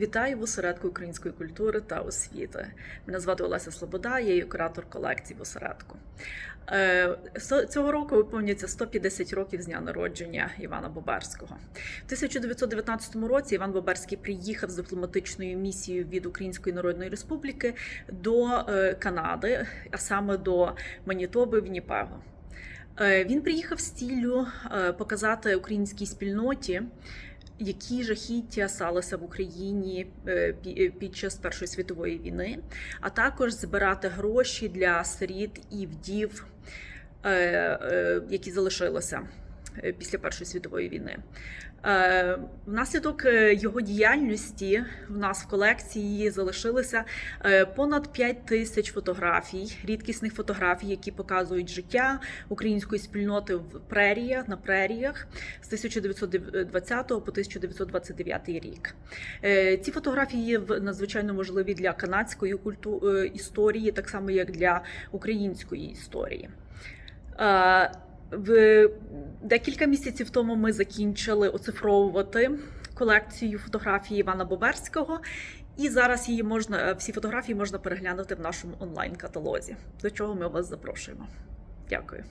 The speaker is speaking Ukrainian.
Вітаю в осередку української культури та освіти. Мене звати Олеся Слобода, я є куратор колекції в осередку. Е, Цього року виповнюється 150 років з дня народження Івана Боберського. В 1919 році Іван Боберський приїхав з дипломатичною місією від Української Народної Республіки до е, Канади, а саме до Манітоби в Ніпего. Він приїхав з ціллю е, показати українській спільноті, які жахіття сталося в Україні е, е, під час Першої світової війни, а також збирати гроші для сиріт і вдів, е, які залишилися після Першої світової війни. Е, Внаслідок е, його діяльності в нас в колекції залишилося е, понад 5 тисяч фотографій, рідкісних фотографій, які показують життя української спільноти в преріях на преріях з 1920 по 1929 рік. Е, Ці фотографії надзвичайно важливі для канадської культу... е, історії, так само як для української історії. Е, В декілька місяців тому ми закінчили оцифровувати колекцію фотографій Івана Боберського, і зараз її можна всі фотографії можна переглянути в нашому онлайн-каталозі, до чого ми вас запрошуємо. Дякую.